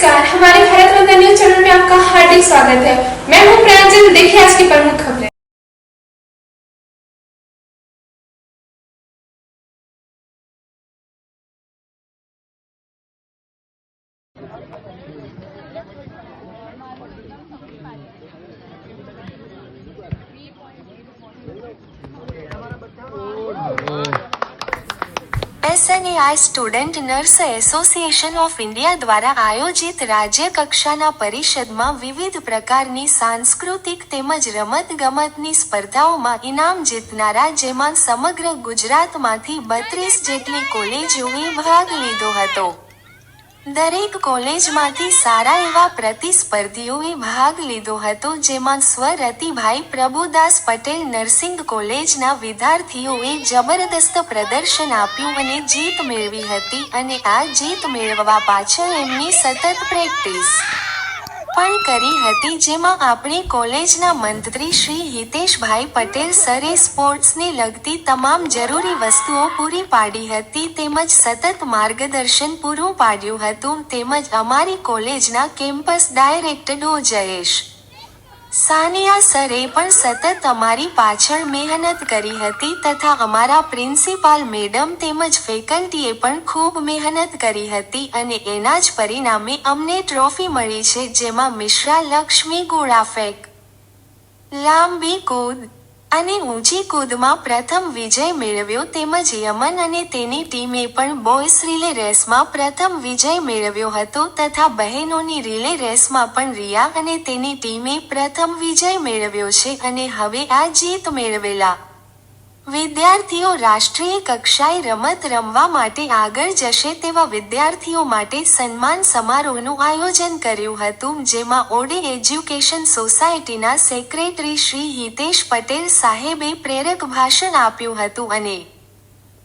नमस्कार हमारे Bharat Ratna news channel में आपका हार्दिक स्वागत है मैं हूं प्रांजल देखिए आज की प्रमुख खबरें SNAI student nurse association of India દ્વારા આયોજિત રાજ્ય કક્ષાના પરિષદમાં વિવિધ પ્રકારની સાંસ્કૃતિક તેમજ રમતગમતની સ્પર્ધાઓમાં ઇનામ જીતનારા, જેમાં સમગ્ર ગુજરાતમાંથી બત્રીસ જેટલી કોલેજોએ ભાગ લીધો હતો. દરેક કોલેજમાંથી સારા એવા પ્રતિસ્પર્ધીઓએ ભાગ લીધો હતો, જેમાં સ્વરતિભાઈ પ્રભુદાસ પટેલ નર્સિંગ કોલેજના વિદ્યાર્થીઓએ જબરદસ્ત પ્રદર્શન આપ્યું અને જીત મેળવી હતી અને આ જીત મેળવવા પાછળ એમની સતત પ્રેક્ટિસ. પણ કરી હતી, જેમાં આપણી કોલેજના મંત્રી શ્રી હિતેશભાઈ પટેલ સરે સ્પોર્ટ્સને લગતી તમામ જરૂરી વસ્તુઓ પૂરી પાડી હતી, તેમજ સતત માર્ગદર્શન પૂરું પાડ્યું હતું, તેમજ અમારી કોલેજના campus director Dr Jayesh. Sania સરે પણ સતત અમારી પાછળ મહેનત કરી હતી તથા અમારા પ્રિન્સિપાલ મેડમ તેમજ ફેકલ્ટીએ પણ ખૂબ મહેનત કરી હતી અને એના જ પરિણામે અમને ટ્રોફી મળી છે જેમાં મિશ્રા લક્ષ્મી ગોળાફેંક લાંબી કૂદ. અને ઊંચી કૂદમાં પ્રથમ વિજય મેળવ્યો તેમજ યમન અને તેની ટીમે પણ બોયસ રિલે રેસમાં પ્રથમ વિજય મેળવ્યો હતો તથા બહેનોની રિલે રેસમાં પણ રિયા અને તેની ટીમે પ્રથમ વિજય મેળવ્યો છે અને હવે આ જીત મેળવેલા વિદ્યાર્થીઓ રાષ્ટ્રીય કક્ષાએ રમત રમવા માટે આગળ જશે તેવા વિદ્યાર્થીઓ માટે સન્માન સમારોહનું આયોજન કર્યું હતું, જેમાં ઓડે એજ્યુકેશન સોસાયટીના સેક્રેટરી શ્રી હિતેશ પટેલ સાહેબે પ્રેરક ભાષણ આપ્યું હતું અને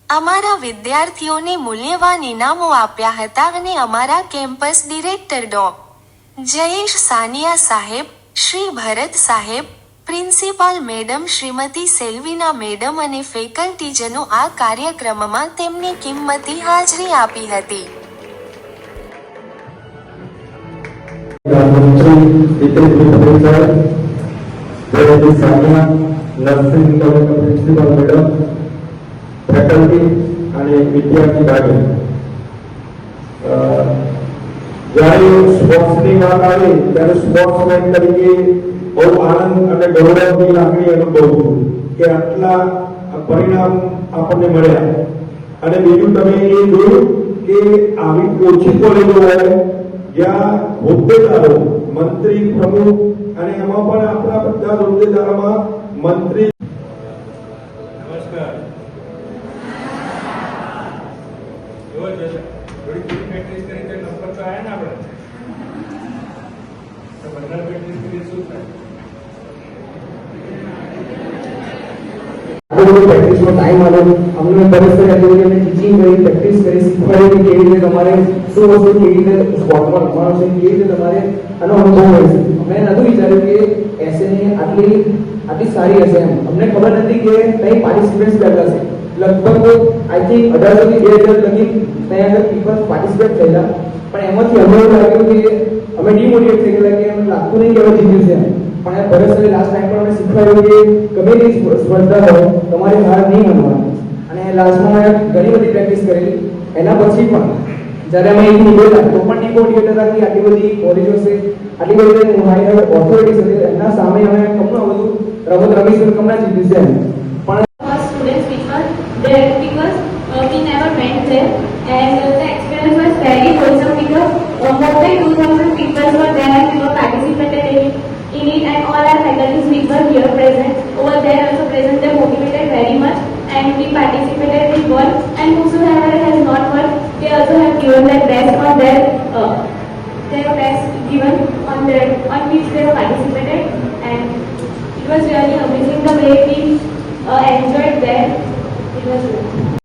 અમારા વિદ્યાર્થીઓને મૂલ્યવાન ઇનામો આપ્યા હતા અને અમારા campus director Dr. Jayesh Sania સાહેબ, શ્રી ભરત સાહેબ principal madam Shrimati Selvina madam અને ફેકલ્ટીજનો આ કાર્યક્રમમાં તેમની કિંમતી હાજરી આપી હતી. નર્સિંગ કોલેજના પ્રિન્સિપાલ મેડમ ફેકલ્ટી અને વિદ્યાર્થી ભાઈઓ જ્યારે સ્પોર્ટ્સની વાત આવે, ત્યારે સ્પોર્ટ્સમેન તરીકે બહુ આનંદ અને ગૌરવની લાગણી અનુભવું છું કે આટલા પરિણામ આપણને મળ્યા. અને બીજું, તમે એ જોયું કે આવી ઓછી કોલેજો હોય, જ્યાં હોદ્દેદારો, મંત્રી, પ્રમુખ અને એમાં પણ આપણા બધા હોદ્દેદારોમાં મંત્રી નમસ્કાર. તો બધા પ્રેક્ટિસ કરી શું થાય આપણે બધું પ્રેક્ટિસનો ટાઈમ આવ્યો અમને પરિસ્થિતિ હતી કે અમે ટીચિંગ કરી પ્રેક્ટિસ કરી, શીખવાડી કેવી રીતે તમારે શું વસ્તુ કેવી રીતે સ્પોર્ટમાં રમવાનું છે, કેવી રીતે તમારે આનો અનુભવ હોય છે. અમે નહોતું વિચાર્યું કે એસએની આટલી આટલી સારી હશે એમ. અમને ખબર નથી કે કઈ પાર્ટિસિપેટ્સ કરતા છે. લગભગ આઈ થિંક અઢારસોથી બે હજાર લગી ત્યાં આગળ પીપલ પાર્ટિસિપેટ થયેલા. પણ એમાંથી અમને એવું લાગ્યું કે અમે ડિમોટિવેટ થઈ ગયેલા કે એમ લાગતું નહીં કે હવે જીત્યું છે. પણ ભરત લાસ્ટ ટાઈમ પણ અમે શીખવાડ્યું કે ગમે તે સ્પ- સ્પર્ધા હોય તમારે હાર નહીં માનવાની. અને લાસ્ટમાં મેં ઘણી બધી પ્રેક્ટિસ કરેલી. એના પછી પણ જ્યારે અમે એક નીકળ્યા તો પણ ડિમોટિવેટ હતા આટલી બધી કોલેજો છે આટલી બધી હાઈ ઓથોરિટી છે એમના સામે અમે કમનું બધું રમત રમીશું કમના જીતી છે પણ student speaker there because uh, we never went there and uh, the experience was very wholesome because uh, more than 2000 people were there. In it, and all our faculties we were here present over there also present they motivated very much and we participated we won and whosoever has not won they also have given their best on their uh, their best given on their on which they were participated and it was really amazing the way we uh, enjoyed there. It was good.